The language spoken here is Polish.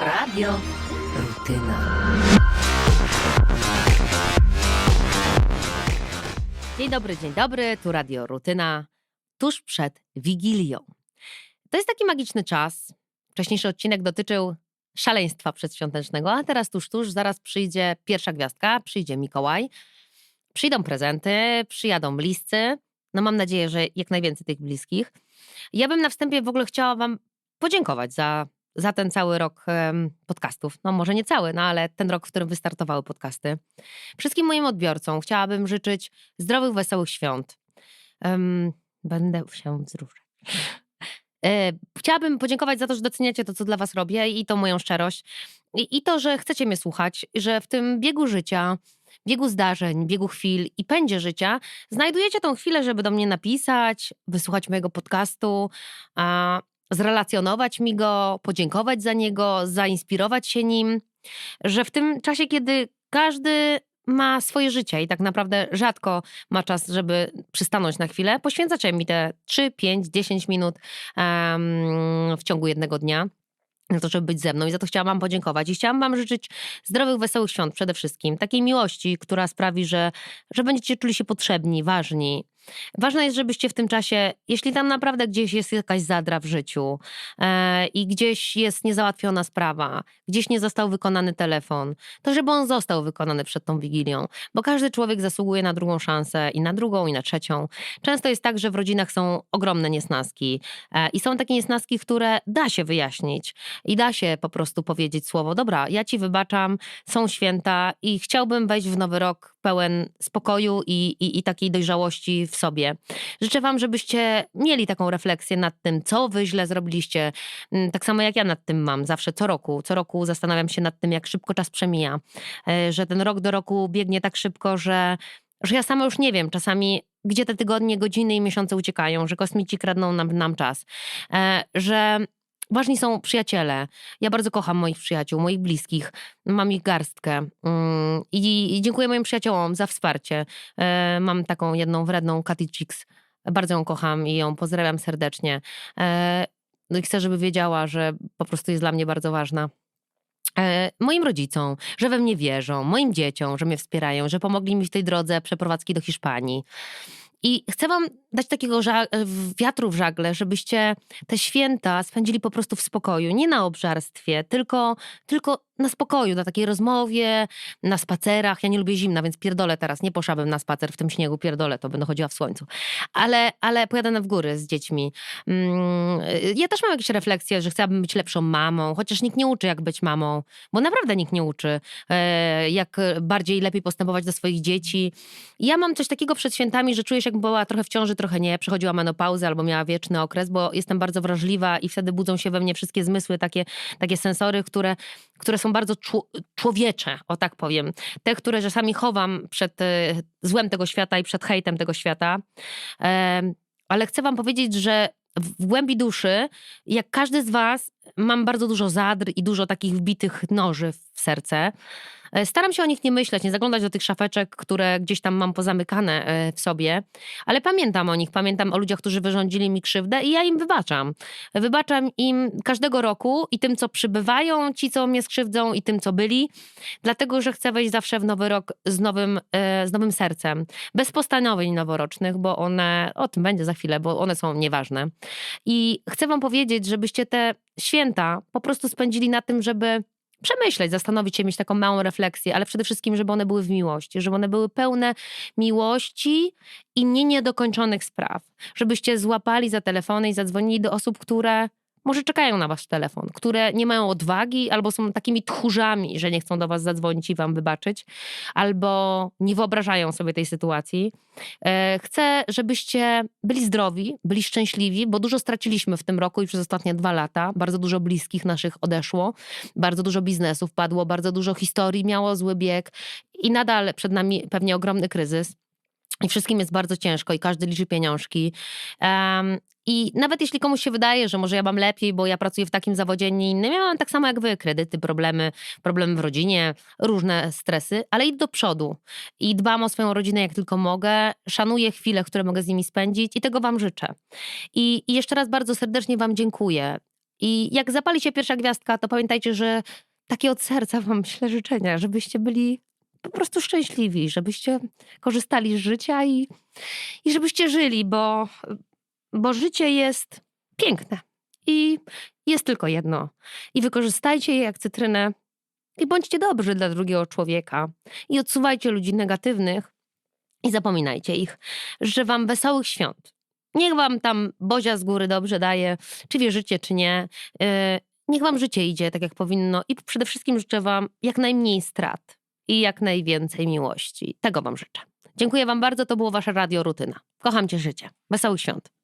Radio Rutyna. Dzień dobry, dzień dobry, tu Radio Rutyna, tuż przed Wigilią. To jest taki magiczny czas. Wcześniejszy odcinek dotyczył szaleństwa przedświątecznego, a teraz tuż, tuż, zaraz przyjdzie pierwsza gwiazdka, przyjdzie Mikołaj, przyjdą prezenty, przyjadą bliscy. No mam nadzieję, że jak najwięcej tych bliskich. Ja bym na wstępie w ogóle chciała wam podziękować za, za ten cały rok podcastów. No może nie cały, no ale ten rok, w którym wystartowały podcasty. Wszystkim moim odbiorcom chciałabym życzyć zdrowych, wesołych świąt. Em, będę się wzruszać. E, Chciałabym podziękować za to, że doceniacie to, co dla Was robię i tą moją szczerość. I, I to, że chcecie mnie słuchać, że w tym biegu życia, biegu zdarzeń, biegu chwil i pędzie życia znajdujecie tą chwilę, żeby do mnie napisać, wysłuchać mojego podcastu, a, zrelacjonować mi go, podziękować za niego, zainspirować się nim. Że w tym czasie, kiedy każdy ma swoje życie i tak naprawdę rzadko ma czas, żeby przystanąć na chwilę, poświęcacie mi te 3, 5, 10 minut em, w ciągu jednego dnia na to, żeby być ze mną i za to chciałam wam podziękować. I chciałam wam życzyć zdrowych, wesołych świąt przede wszystkim. Takiej miłości, która sprawi, że, że będziecie czuli się potrzebni, ważni. Ważne jest, żebyście w tym czasie, jeśli tam naprawdę gdzieś jest jakaś zadra w życiu e, i gdzieś jest niezałatwiona sprawa, gdzieś nie został wykonany telefon, to żeby on został wykonany przed tą Wigilią. Bo każdy człowiek zasługuje na drugą szansę i na drugą, i na trzecią. Często jest tak, że w rodzinach są ogromne niesnaski e, i są takie niesnaski, które da się wyjaśnić i da się po prostu powiedzieć słowo, dobra, ja ci wybaczam, są święta i chciałbym wejść w nowy rok pełen spokoju i, i, i takiej dojrzałości w sobie. Życzę wam, żebyście mieli taką refleksję nad tym, co wy źle zrobiliście. Mm, Tak samo jak ja nad tym mam zawsze co roku. Co roku zastanawiam się nad tym, jak szybko czas przemija. E, Że ten rok do roku biegnie tak szybko, że, że ja sama już nie wiem czasami, gdzie te tygodnie, godziny i miesiące uciekają, że kosmici kradną nam, nam czas. E, Że Ważni są przyjaciele. Ja bardzo kocham moich przyjaciół, moich bliskich. Mam ich garstkę. Mm, I, dziękuję moim przyjaciołom za wsparcie. E, mam taką jedną wredną Katy Chicks. Bardzo ją kocham i ją pozdrawiam serdecznie. E, no i chcę, żeby wiedziała, że po prostu jest dla mnie bardzo ważna. E, Moim rodzicom, że we mnie wierzą, moim dzieciom, że mnie wspierają, że pomogli mi w tej drodze przeprowadzki do Hiszpanii. I chcę wam dać takiego ża- wiatru w żagle, żebyście te święta spędzili po prostu w spokoju, nie na obżarstwie, tylko, tylko na spokoju, na takiej rozmowie, na spacerach. Ja nie lubię zimna, więc pierdolę teraz, nie poszłabym na spacer w tym śniegu, pierdolę, to będę chodziła w słońcu. Ale, ale pojadę w góry z dziećmi. Mm, Ja też mam jakieś refleksje, że chciałabym być lepszą mamą, chociaż nikt nie uczy, jak być mamą, bo naprawdę nikt nie uczy, e, jak bardziej lepiej postępować do swoich dzieci. Ja mam coś takiego przed świętami, że czuję się, jakby była trochę w ciąży, trochę nie. Przechodziła menopauzę albo miała wieczny okres, bo jestem bardzo wrażliwa i wtedy budzą się we mnie wszystkie zmysły, takie, takie sensory, które, które są bardzo czło- człowiecze, o tak powiem. Te, które czasami chowam przed e, złem tego świata i przed hejtem tego świata. Ale chcę wam powiedzieć, że w głębi duszy, jak każdy z was, mam bardzo dużo zadr i dużo takich wbitych noży w serce. E, Staram się o nich nie myśleć, nie zaglądać do tych szafeczek, które gdzieś tam mam pozamykane e, w sobie, ale pamiętam o nich, pamiętam o ludziach, którzy wyrządzili mi krzywdę i ja im wybaczam. Wybaczam im każdego roku i tym, co przybywają, ci, co mnie skrzywdzą i tym, co byli, dlatego, że chcę wejść zawsze w nowy rok z nowym, e, z nowym sercem. Bez postanowień noworocznych, bo one, o tym będzie za chwilę, bo one są nieważne. I chcę wam powiedzieć, żebyście te święta po prostu spędzili na tym, żeby przemyśleć, zastanowić się, mieć taką małą refleksję, ale przede wszystkim, żeby one były w miłości, żeby one były pełne miłości i nie niedokończonych spraw. Żebyście złapali za telefony i zadzwonili do osób, które może czekają na wasz telefon, które nie mają odwagi albo są takimi tchórzami, że nie chcą do was zadzwonić i wam wybaczyć, albo nie wyobrażają sobie tej sytuacji. E, Chcę, żebyście byli zdrowi, byli szczęśliwi, bo dużo straciliśmy w tym roku i przez ostatnie dwa lata. Bardzo dużo bliskich naszych odeszło, bardzo dużo biznesów padło, bardzo dużo historii miało zły bieg i nadal przed nami pewnie ogromny kryzys. I wszystkim jest bardzo ciężko i każdy liczy pieniążki. Em, I nawet jeśli komuś się wydaje, że może ja mam lepiej, bo ja pracuję w takim zawodzie, nie innym, ja mam tak samo jak wy, kredyty, problemy, problemy w rodzinie, różne stresy, ale idę do przodu i dbam o swoją rodzinę jak tylko mogę, szanuję chwile, które mogę z nimi spędzić i tego wam życzę. I, i jeszcze raz bardzo serdecznie wam dziękuję. I jak zapali się pierwsza gwiazdka, to pamiętajcie, że takie od serca wam ślę życzenia, żebyście byli po prostu szczęśliwi, żebyście korzystali z życia i, i żebyście żyli, bo, bo życie jest piękne i jest tylko jedno. I wykorzystajcie je jak cytrynę i bądźcie dobrzy dla drugiego człowieka i odsuwajcie ludzi negatywnych i zapominajcie ich. Życzę wam wesołych świąt. Niech wam tam Bozia z góry dobrze daje, czy wierzycie, czy nie. Yy, Niech wam życie idzie tak, jak powinno i przede wszystkim życzę wam jak najmniej strat i jak najwięcej miłości. Tego wam życzę. Dziękuję wam bardzo, to było wasze Radio Rutyna. Kocham cię życie. Wesołych świąt.